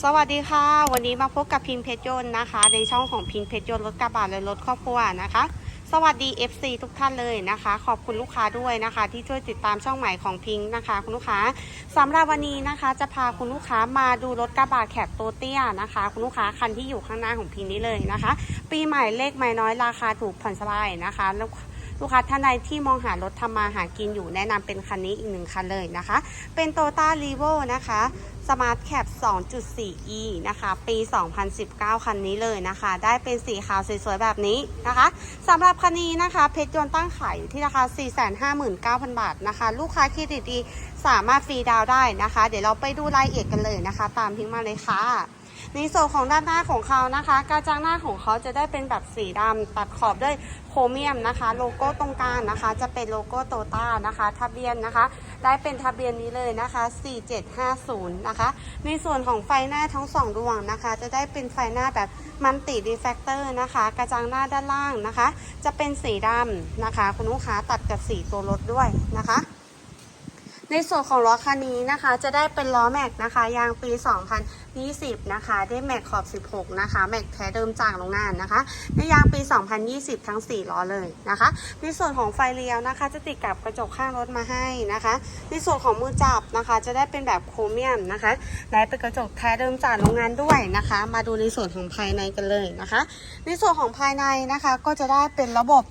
สวัสดีค่ะ วันนี้มาพบกับพิงเพชรยนต์นะคะ ในช่องของพิงเพชรยนต์รถกระบะและรถครอบครัวนะคะ สวัสดี FC ทุกท่านเลยนะคะ ขอบคุณลูกค้าด้วยนะคะ ที่ช่วยติดตามช่องใหม่ของพิงนะคะ คุณลูกค้าสำหรับวันนี้นะคะ จะพาคุณลูกค้ามาดูรถกระบะแคปโตเตี้ยนะคะ คุณลูกค้าคันที่อยู่ข้างหน้าของพิงนี้เลยนะคะ ปีใหม่เลขไม่น้อยราคาถูกผ่อนสบายนะคะแลูกค้าท่านใดที่มองหารถทำมาหากินอยู่แนะนำเป็นคันนี้อีกหนึ่งคันเลยนะคะ เป็น t o ต้า r e v o นะคะ Smart Cap 2.4e นะคะ ปี 2019 คันนี้เลยนะคะ ได้เป็นสีขาวสวยๆ แบบนี้นะคะสำหรับคันนี้นะคะ เพชรยนต์ตั้งขายอยู่ที่ราคา 459,000 บาทนะคะ ลูกค้าเครดิตดีสามารถฟรีดาวได้นะคะ เดี๋ยวเราไปดูรายละเอียดกันเลยนะคะ ตามทิ้งมาเลยค่ะ ในส่วนของด้านหน้าของเขานะคะกระจังหน้าของเขาจะได้เป็นแบบสีดำตัดขอบด้วยโครเมียมนะคะ โลโก้ตรงกลางนะคะ จะเป็นโลโก้โตต้านะคะทะเบียนนะคะ ได้เป็นทะเบียนนี้เลยนะคะ 4750 นะคะ ในส่วนของไฟหน้าทั้งสองดวงนะคะ จะได้เป็นไฟหน้าแบบมันติดีแฟกเตอร์นะคะ กระจังหน้าด้านล่างนะคะ จะเป็นสีดำนะคะ คุณลูกค้าตัดกับสีตัวรถด้วยนะคะในส่วนของล้อคันนี้นะคะ จะได้เป็นล้อแม็กนะคะ ยางปี 20 นะคะ ได้แม็กขอบ 16 นะคะ แม็กแท้เดิมจากโรงงานนะคะ ในยางปี 2020 ทั้ง 4 ล้อเลยนะคะ ในส่วนของไฟเลี้ยวนะคะ จะติดกับกระจกข้างรถมาให้นะคะ ในส่วนของมือจับนะคะ จะได้เป็นแบบโครเมียมนะคะ และเป็นกระจกแท้เดิมจากโรงงานด้วยนะคะ มาดูในส่วนของภายในกันเลยนะคะ ในส่วนของภายในนะคะ ก็จะได้เป็นระบบ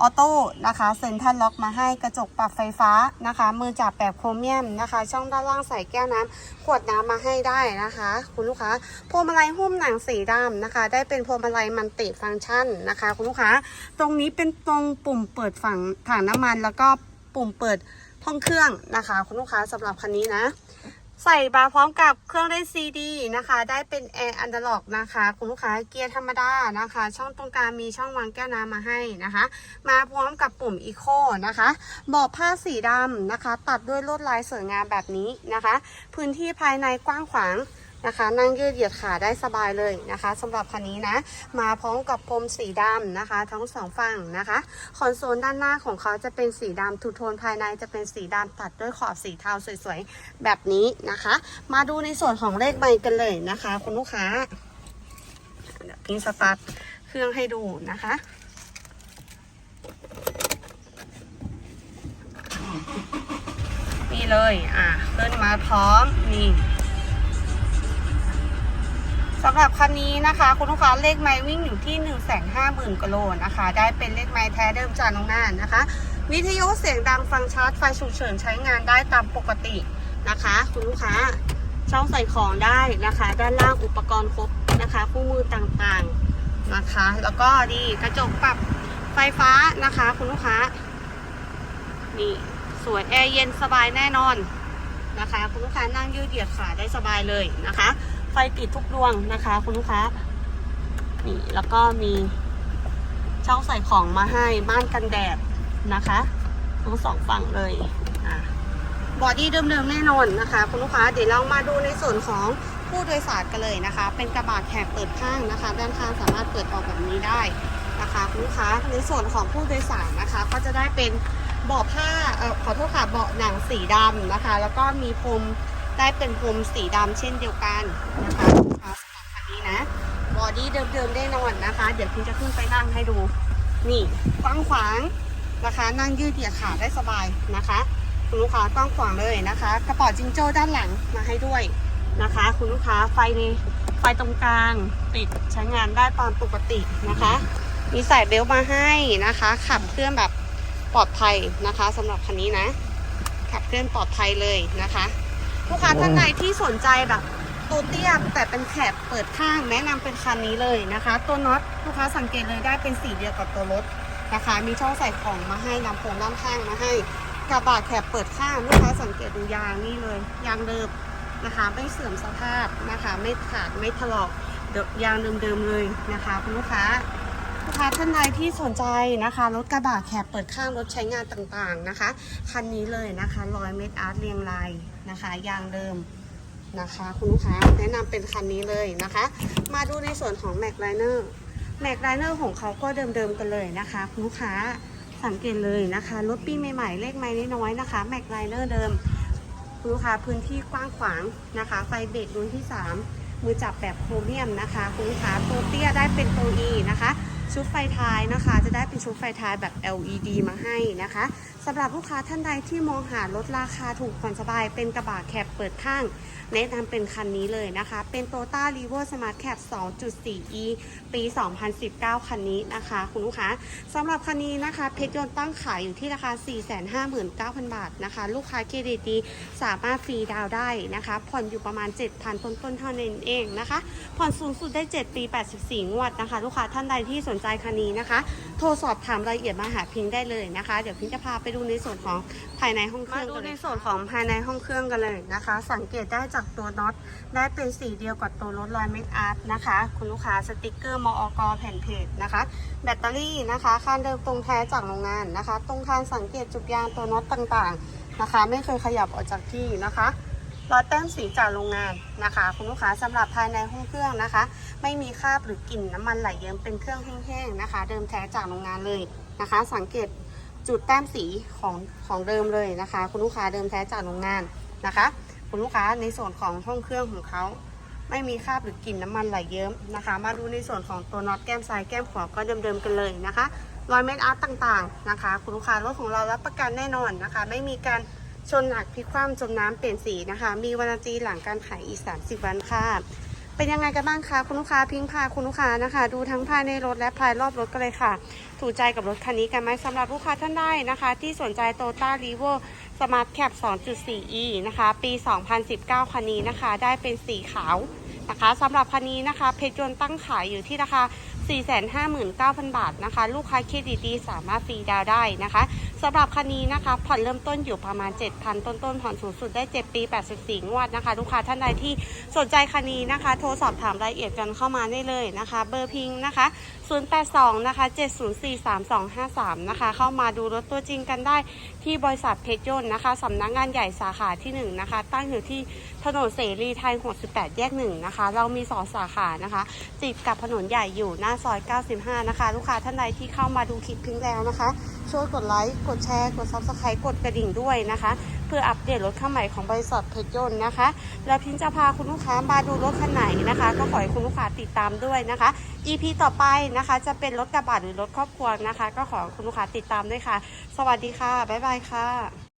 ออโต้นะคะเซ็นทรัลล็อกมาให้กระจกปรับไฟฟ้านะคะ มือจับแบบโครเมียมนะคะ ช่องด้านล่างใส่แก้วน้ำขวดน้ำมาให้ได้นะคะ คุณลูกค้าพวงมาลัยหุ้มหนังสีดำนะคะ ได้เป็นพวงมาลัยมันติฟังก์ชันนะคะ คุณลูกค้า ตรงนี้เป็นตรงปุ่มเปิดฝั่งถังน้ำมัน แล้วก็ปุ่มเปิดห้องเครื่องนะคะ คุณลูกค้าสำหรับคันนี้นะ ใส่บาร์พร้อมกับเครื่องเล่นซีดีนะคะ ได้เป็นแอร์อันดล็อกนะคะคุณลูกค้าเกียร์ธรรมดานะคะ ช่องตรงกลางมีช่องวางแก้วน้ำมาให้นะคะ มาพร้อมกับปุ่มอีโคนะคะเบาะผ้าสีดำนะคะ ตัดด้วยลวดลายสวยงามแบบนี้นะคะ พื้นที่ภายในกว้างขวาง นะคะ นั่งยืดเหยียดขาได้สบายเลยนะคะสำหรับคันนี้นะ มาพร้อมกับพรมสีดำนะคะ ทั้งสองฝั่งนะคะ คอนโซลด้านหน้าของเขาจะเป็นสีดำทูโทนภายในจะเป็นสีดำตัดด้วยขอบสีเทาสวยๆ แบบนี้นะคะ มาดูในส่วนของเลขใบกันเลยนะคะ คุณลูกค้าพิงสตาร์ทเครื่องให้ดูนะคะนี่เลย อะ ขึ้นมาพร้อม นี่ สำหรับคันนี้นะคะ คุณลูกค้าเลขไม้วิ่งอยู่ที่ 1 5 0 0 0 0กิโลนะคะ ได้เป็นเลขไม้แท้เดิมจากโรงงานนะคะ วิทยุเสียงดังฟังชาร์จไฟฉุกเฉินใช้งานได้ตามปกตินะคะ คุณลูกค้าช่องใส่ของได้นะคะ ด้านล่างอุปกรณ์ครบนะคะคู่มือต่างๆนะคะ แล้วก็ดีกระจกปรับไฟฟ้านะคะ คุณลูกค้านี่สวยแอร์เย็นสบายแน่นอนนะคะ คุณลูกค้านั่งยืดเหยียดขาได้สบายเลยนะคะ ไฟติดทุกดวงนะคะ คุณลูกค้า นี่แล้วก็มีช่องใส่ของมาให้ม่านกันแดดนะคะทั้งสองฝั่งเลยอะบอดี้เดิมๆแน่นอนนะคะ คุณลูกค้าเดี๋ยวเรามาดูในส่วนของผู้โดยสารกันเลยนะคะ เป็นกระบะแคบเปิดข้างนะคะ ด้านข้างสามารถเปิดออกแบบนี้ได้นะคะคุณลูกค้าในส่วนของผู้โดยสารนะคะ ก็จะได้เป็นเบาะผ้าเออขอโทษค่ะเบาะหนังสีดำนะคะ แล้วก็มีพรม ได้เป็นพรมสีดำเช่นเดียวกันนะคะลูกค้าสำหรับคันนี้นะบอดี้เดิมๆแน่นอนนะคะ เดี๋ยวพี่จะขึ้นไปนั่งให้ดู นี่กว้างขวางนะคะ นั่งยืดเหยียดขาได้สบายนะคะคุณลูกค้ากว้างขวางเลยนะคะ กระเป๋าจิงโจ้ด้านหลังมาให้ด้วยนะคะ คุณลูกค้าไฟในไฟตรงกลางติดใช้งานได้ตามปกตินะคะ มีใส่เบลมาให้นะคะ ขับเคลื่อนแบบปลอดภัยนะคะสำหรับคันนี้นะ ขับเคลื่อนปลอดภัยเลยนะคะ ลูกค้าท่านใดที่สนใจแบบตัวเตี้ยแต่เป็นแคบเปิดข้างแนะนำเป็นคันนี้เลยนะคะ ตัวน็อตลูกค้าสังเกตเลยได้เป็นสีเดียวกับตัวรถนะคะ มีช่องใส่ของมาให้ลำโพงด้านข้างมาให้กระบะแคบเปิดข้างลูกค้าสังเกตดูยางนี่เลยยางเดิมนะคะ ไม่เสื่อมสภาพนะคะ ไม่ขาดไม่ถลอกเดิมยางเดิมๆเลยนะคะคุณลูกค้า ลูกค้าท่านใดที่สนใจนะคะรถกระบะแคบเปิดข้างรถใช้งานต่างๆนะคะคันนี้เลยนะคะรอยเม็ดอาร์ตเรียงลายนะคะยางเดิมนะคะ คุณลูกค้าแนะนำเป็นคันนี้เลยนะคะ มาดูในส่วนของแม็กไลเนอร์แม็กไลเนอร์ของเขาก็เดิมๆกันเลยนะคะคุณลูกค้าสังเกตเลยนะคะรถปีใหม่ๆเลขไม้น้อยๆนะคะแม็กไลเนอร์เดิมคุณลูกค้าพื้นที่กว้างขวางนะคะ ไฟเบรกดวงที่ 3 มือจับแบบโครเมียมนะคะ คุณลูกค้าตัวเตี้ยได้เป็นตัว E นะคะ ชุดไฟท้ายนะคะ จะได้เป็นชุดไฟท้ายแบบ LED มาให้นะคะ สำหรับลูกค้าท่านใดที่มองหารถราคาถูกผ่อนสบายเป็นกระบะแคบเปิดข้าง แนะนำเป็นคันนี้เลยนะคะ เป็น t o t a r e v o Smart Cap 2.4e ปี 2019 คันนี้นะคะ คุณลูกค้าสำหรับคันนี้นะคะ เพชรยนต์ตั้งขายอยู่ที่ราคา 459,000 บาทนะคะ ลูกค้าเครดิตดีสามารถฟรีดาวได้นะคะ ผ่อนอยู่ประมาณ 7,000 ต้นๆเท่านั้นเองนะคะ ผ่อนสูงสุดได้ 7 ปี 84 งวดนะคะ ลูกค้าท่านใดที่สนใจคันนี้นะคะ โทรสอบถามรายละเอียดมาหาพิงค์ได้เลยนะคะ เดี๋ยวพิงค์จะพาไปดูในส่วนของภายในห้องเครื่องมาดูในส่วนของภายในห้องเครื่องกันเลยนะคะ สังเกตได้จากตัวน็อตได้เป็นสีเดียวกับตัวรถลอยเมกอาร์ตนะคะ คุณลูกค้าสติกเกอร์มอกแผ่นเพจนะคะ แบตเตอรี่นะคะคานเดิมตรงแท้จากโรงงานนะคะ ตรงคานสังเกตจุดยางตัวน็อตต่างๆนะคะ ไม่เคยขยับออกจากที่นะคะรอยแต้มสีจากโรงงานนะคะ คุณลูกค้าสำหรับภายในห้องเครื่องนะคะ ไม่มีคราบหรือกลิ่นน้ำมันไหลเยิ้มเป็นเครื่องแห้งๆนะคะ เดิมแท้จากโรงงานเลยนะคะ สังเกต จุดแต้มสีของของเดิมเลยนะคะ คุณลูกค้าเดิมแท้จากโรงงานนะคะ คุณลูกค้าในส่วนของห้องเครื่องของเขาไม่มีคราบหรือกลิ่นน้ำมันไหลเยิ้มนะคะ มาดูในส่วนของตัวน็อตแก้มซ้ายแก้มขวาก็เดิมๆกันเลยนะคะรอยเม็ดอาร์ตต่างๆนะคะ คุณลูกค้ารถของเรารับประกันแน่นอนนะคะ ไม่มีการชนหนักพลิกคว่ำจมน้ำเปลี่ยนสีนะคะ มีวันจีหลังการขายอีก 30 วันค่ะ เป็นยังไงกันบ้างคะคุณลูกค้าพิงพาคุณลูกค้านะคะ ดูทั้งภายในรถและภายรอบรถกันเลยค่ะ ถูกใจกับรถคันนี้กันไหมสำหรับลูกค้าท่านได้นะคะ ที่สนใจโตต้ารีโวสมาร์ทแคป 2.4e นะคะ ปี 2019 คันนี้นะคะ ได้เป็นสีขาวนะคะสำหรับคันนี้นะคะ เพชรยนต์ตั้งขายอยู่ที่ราคา459,000 บาทนะคะ ลูกค้าเครดิตดีสามารถฟรีดาวได้นะคะ สำหรับคันนี้นะคะผ่อนเริ่มต้นอยู่ประมาณ 7,000 ต้นต้นผ่อนสูงสุดได้ 7 ปี 84 งวดนะคะ ลูกค้าท่านใดที่สนใจคันนี้นะคะ โทรสอบถามรายละเอียดกันเข้ามาได้เลยนะคะ เบอร์พิงค์นะคะ 082 นะคะ 7043253 นะคะ เข้ามาดูรถตัวจริงกันได้ที่บริษัทเพชรยนต์นะคะสำนักงานใหญ่สาขาที่ 1 นะคะ ตั้งอยู่ที่ถนนเสรีไทย 68 แยก 1 นะคะ เรามีสองสาขานะคะติดกับถนนใหญ่อยู่หน้าซอย 95 นะคะ ลูกค้าท่านใดที่เข้ามาดูคลิปพิงแล้วนะคะ ช่วยกดไลค์ กดแชร์ กด subscribe กดกระดิ่งด้วยนะคะ เพื่ออัปเดตรถคันใหม่ของบริษัทเพชรยนต์นะคะ แล้วพิงจะพาคุณลูกค้ามาดูรถคันไหนนะคะ ก็ขอให้คุณลูกค้าติดตามด้วยนะคะ EP ต่อไปนะคะ จะเป็นรถกระบะหรือรถครอบครัวนะคะ ก็ขอคุณลูกค้าติดตามด้วยค่ะ สวัสดีค่ะ บ๊ายบายค่ะ